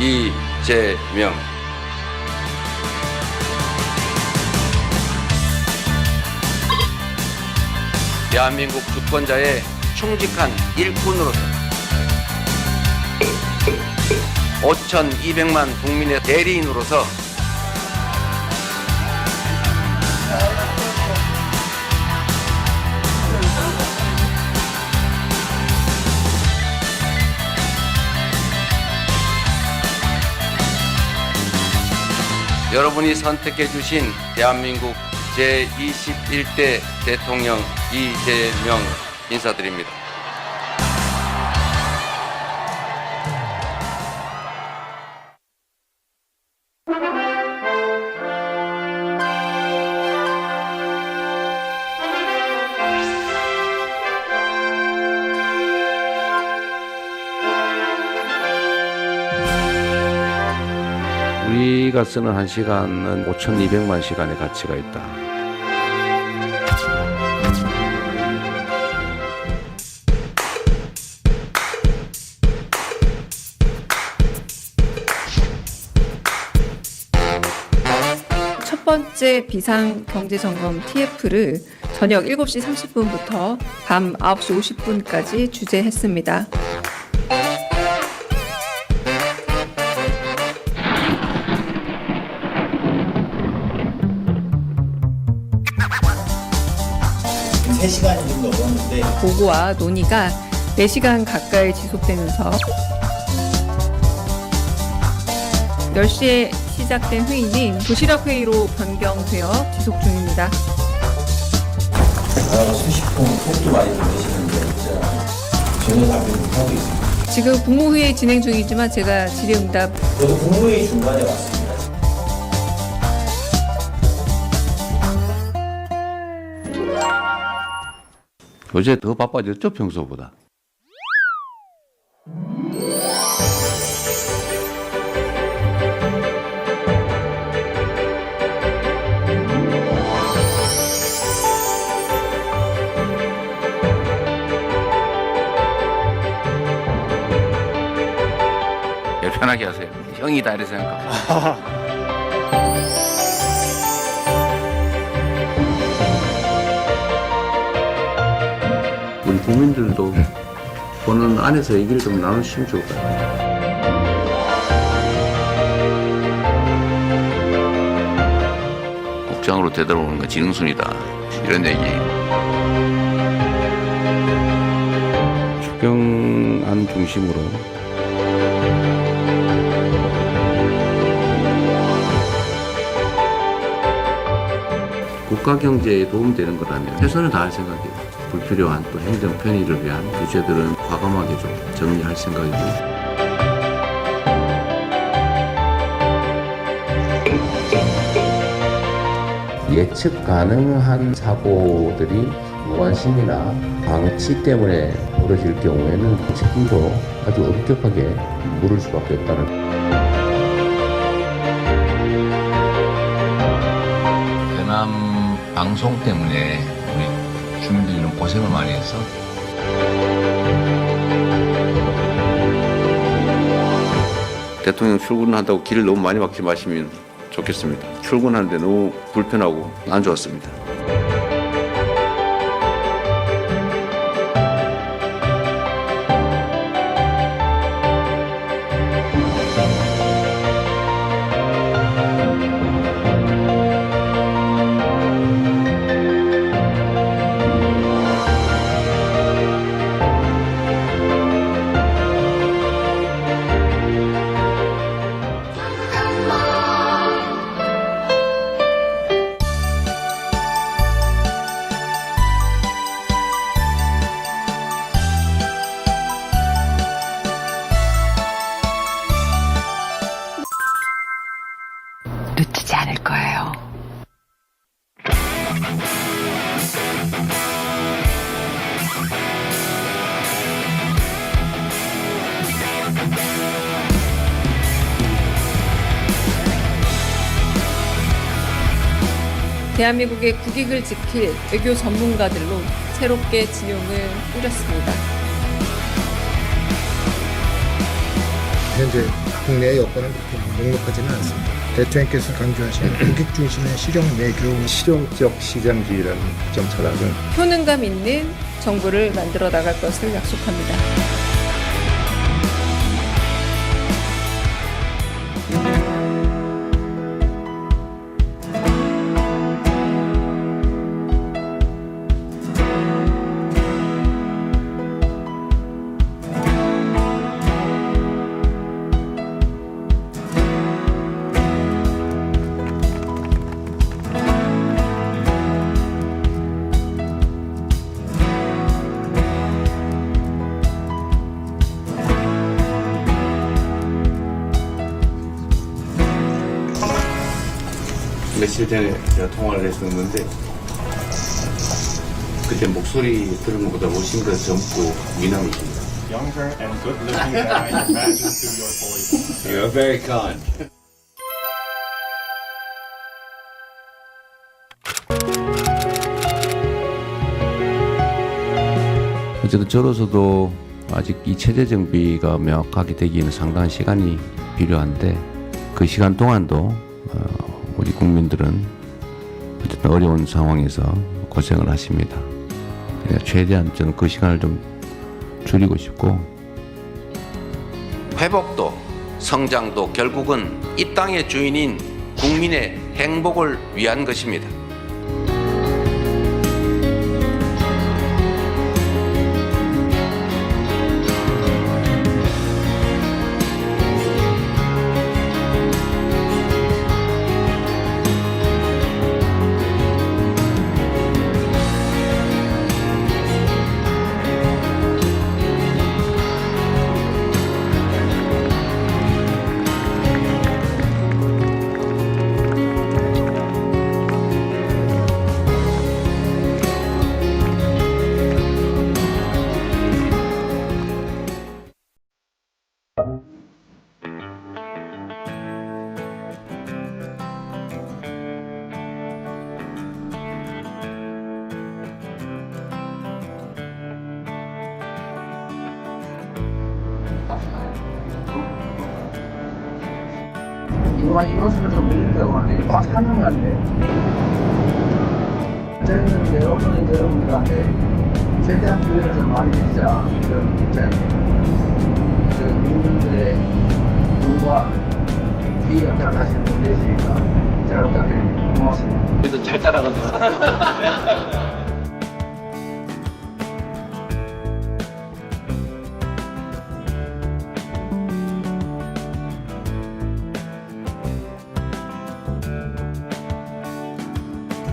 이재명. 대한민국 주권자의 충직한 일꾼으로서 5,200만 국민의 대리인으로서 여러분이 선택해 주신 대한민국 제21대 대통령 이재명 인사드립니다. 우리가 쓰는 한 시간은 5,200만 시간의 가치가 있다. 첫 번째 비상 경제 점검 TF를 저녁 7시 30분부터 밤 9시 50분까지 주재했습니다. 세시간 정도 넘었는데 보고와 논의가 4시간 가까이 지속되면서 10시에 시작된 회의는 도시락 회의로 변경되어 지속 중입니다. 전화가 수십 통 톡도 많이 보내시는데 진짜 전혀 답을 못하고 있습니다. 지금 국무회의 진행 중이지만 제가 질의응답 저도 국무회의 중간에 왔습니다. 요새 더 바빠졌죠, 평소보다. 예, 편하게 하세요. 형이다 이렇게 생각하고. 국민들도 보는 안에서 얘기를 좀 나누시면 좋을 것 같아요. 국장으로 되돌아오는 건 지능순이다. 이런 얘기. 추경안 중심으로 국가 경제에 도움되는 거라면 최선을 다할 생각이에요. 불필요한 또 행정 편의를 위한 규제들은 과감하게 좀 정리할 생각이고 예측 가능한 사고들이 무관심이나 방치 때문에 벌어질 경우에는 책임도 아주 엄격하게 물을 수밖에 없다는 대남 방송 때문에 우리 주민들 고생을 많이 해서 대통령 출근한다고 길을 너무 많이 막지 마시면 좋겠습니다. 출근하는데 너무 불편하고 안 좋았습니다. 놓치지 않을 거예요. 대한민국의 국익을 지킬 외교 전문가들로 새롭게 진용을 꾸렸습니다. 현재 국내 여건은 그렇게 넉넉하지는 않습니다. 대통령께서 강조하신 고객 중심의 실용 내교 실용적 시장주의라는 점 철학은 효능감 있는 정부를 만들어 나갈 것을 약속합니다. 며칠 전에 제가 통화를 했었는데 그때 목소리 들은 것보다 훨씬 더 젊고 미남이십니다. younger and good looking than I imagined through your voice. You're very kind. 어쨌든 저로서도 아직 이 체제 정비가 명확하게 되기에는 상당한 시간이 필요한데 그 시간 동안도 국민들은 어쨌든 어려운 상황에서 고생을 하십니다. 그러니까 최대한 저는 그 시간을 좀 줄이고 싶고 회복도 성장도 결국은 이 땅의 주인인 국민의 행복을 위한 것입니다. 이거만 이것을 좀 밀리려고 하는데 꽉 사는 것 같아. 저희는 여러분이 여러분들한테 최대한 기회를 좀 많이 드리자. 그런 입장이에요. 그 국민들의 눈과 귀 역할을 하시는 분이 되시니까 잘 부탁드립니다. 고맙습니다. 그래도 잘 따라간다.